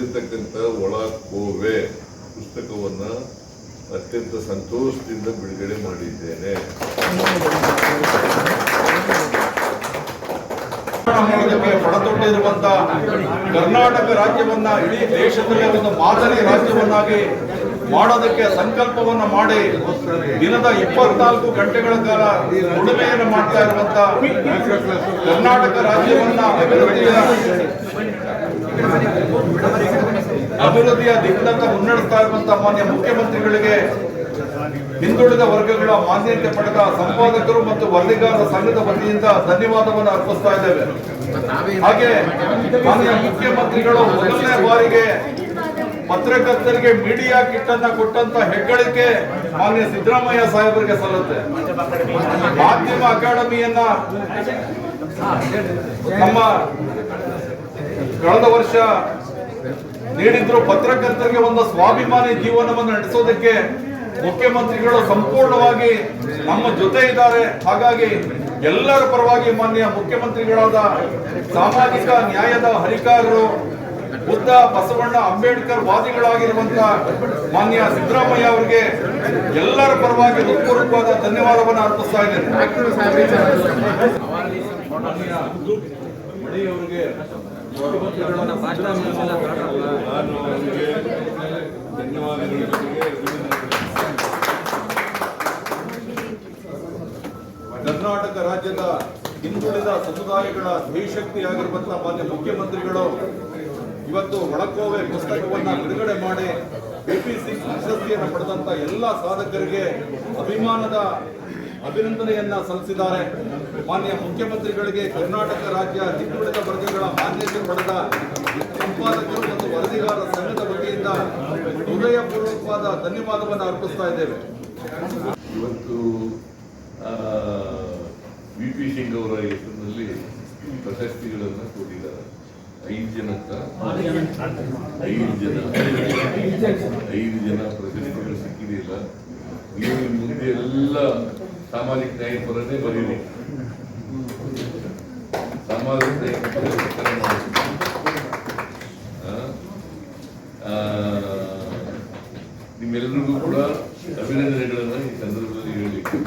ಬರೆದಿರ್ತಕ್ಕಂಥ ಒಳ ಕೋವೆ ಪುಸ್ತಕವನ್ನು ಅತ್ಯಂತ ಸಂತೋಷದಿಂದ ಬಿಡುಗಡೆ ಮಾಡಿದ್ದೇನೆ. ಹೊಡತೊಟ್ಟಿರುವಂತಹ ಕರ್ನಾಟಕ ರಾಜ್ಯವನ್ನ, ಇಡೀ ದೇಶದಲ್ಲೇ ಒಂದು ಮಾದರಿ ರಾಜ್ಯವನ್ನಾಗಿ ಮಾಡೋದಕ್ಕೆ ಸಂಕಲ್ಪವನ್ನ ಮಾಡಿ ದಿನದ ಇಪ್ಪತ್ನಾಲ್ಕು ಗಂಟೆಗಳ ಕಾಲ ಉಡುಗೆಯನ್ನು ಮಾಡ್ತಾ ಇರುವಂತ ಕರ್ನಾಟಕ ರಾಜ್ಯವನ್ನ ಅಭಿವೃದ್ಧಿಯ ಅಭಿವೃದ್ಧಿಯ ದಿಗ್ಗಂತ ಮುನ್ನಡೆಸ್ತಾ ಇರುವಂತಹ ಮಾನ್ಯ ಮುಖ್ಯಮಂತ್ರಿಗಳಿಗೆ ಹಿಂದುಳಿದ ವರ್ಗಗಳ ಮಾನ್ಯತೆ ಪಡೆದ ಸಂಪಾದಕರು ಮತ್ತು ವರದಿಗಾರರ ಸಂಘದ ವತಿಯಿಂದ ಧನ್ಯವಾದವನ್ನು ಅರ್ಪಿಸ್ತಾ ಇದ್ದೇವೆ. ಹಾಗೆ ಮಾನ್ಯ ಮುಖ್ಯಮಂತ್ರಿಗಳು ಮೊದಲನೇ ಬಾರಿಗೆ ಪತ್ರಕರ್ತರಿಗೆ ಮೀಡಿಯಾ ಕಿಟ್ ಅನ್ನ ಕೊಟ್ಟಂತ ಹೆಗ್ಗಳಿಕೆ ಮಾನ್ಯ ಸಿದ್ದರಾಮಯ್ಯ ಸಾಹೇಬರಿಗೆ ಸಲ್ಲುತ್ತೆ. ಮಾಧ್ಯಮ ಅಕಾಡೆಮಿಯನ್ನ ನಮ್ಮ ಕಳೆದ ವರ್ಷ ನೀಡಿದ್ರು ಪತ್ರಕರ್ತರಿಗೆ ಒಂದು ಸ್ವಾಭಿಮಾನಿ ಜೀವನವನ್ನು ನಡೆಸೋದಕ್ಕೆ ಮುಖ್ಯಮಂತ್ರಿಗಳು ಸಂಪೂರ್ಣವಾಗಿ ನಮ್ಮ ಜೊತೆ ಇದ್ದಾರೆ. ಹಾಗಾಗಿ ಎಲ್ಲರ ಪರವಾಗಿ ಮಾನ್ಯ ಮುಖ್ಯಮಂತ್ರಿಗಳಾದ ಸಾಮಾಜಿಕ ನ್ಯಾಯದ ಹರಿಕಾರರು ಬುದ್ಧ ಬಸವಣ್ಣ ಅಂಬೇಡ್ಕರ್ ವಾದಿಗಳಾಗಿರುವಂತ ಮಾನ್ಯ ಸಿದ್ದರಾಮಯ್ಯ ಅವರಿಗೆ ಎಲ್ಲರ ಪರವಾಗಿ ಹೃತ್ಪೂರ್ವಕವಾದ ಧನ್ಯವಾದವನ್ನು ಅರ್ಪಿಸ್ತಾ ಇದ್ದೇನೆ. ಕರ್ನಾಟಕ ರಾಜ್ಯದ ಹಿಂದುಳಿದ ಸಮುದಾಯಗಳ ಧೀಶಕ್ತಿಯಾಗಿರುವಂತಹ ಮಾನ್ಯ ಮುಖ್ಯಮಂತ್ರಿಗಳು, ಇವತ್ತು ಒಳಕೋವೆ ಪುಸ್ತಕವನ್ನು ಬಿಡುಗಡೆ ಮಾಡಿ ಬಿಪಿಸಿ ಪ್ರಶಸ್ತಿಯನ್ನು ಪಡೆದಂತ ಎಲ್ಲ ಸಾಧಕರಿಗೆ ಅಭಿಮಾನದ ಅಭಿನಂದನೆಯನ್ನ ಸಲ್ಲಿಸಿದ್ದಾರೆ. ಮಾನ್ಯ ಮುಖ್ಯಮಂತ್ರಿಗಳಿಗೆ ಕರ್ನಾಟಕ ರಾಜ್ಯ ಹಿಂದುಳಿದ ವರ್ಗಗಳ ಮಾನ್ಯತೆ ಪಡೆದ ಸಂಪಾದಕರು ಮತ್ತು ವರದಿಗಾರ ಸಂಘದ ವತಿಯಿಂದ ಹೃದಯಪೂರ್ವಕವಾದ ಧನ್ಯವಾದವನ್ನು ಅರ್ಪಿಸ್ತಾ ಇದ್ದೇವೆ. ಇವತ್ತು ವಿ ಪಿ ಸಿಂಗ್ ಅವರ ಹೆಸರಿನಲ್ಲಿ ಪ್ರಶಸ್ತಿಗಳನ್ನು ಕೊಟ್ಟಿದ್ದಾರೆ. ಐದು ಜನ ಐದು ಜನ. ಐದು ಜನ ಪ್ರಶಸ್ತಿಗಳು ಸಿಕ್ಕಿದೆಯಲ್ಲ ನೀವು ಮುಂದೆ ಎಲ್ಲ ಸಾಮಾಜಿಕ ನ್ಯಾಯ ಪರನೇ ಬರೀರಿ. ಸಾಮಾಜಿಕ ನ್ಯಾಯ ನಿಮ್ಮೆಲ್ಲರಿಗೂ ಕೂಡ ಅಭಿನಂದನೆಗಳನ್ನು ಈ ಸಂದರ್ಭದಲ್ಲಿ ಹೇಳಲಿಕ್ಕೆ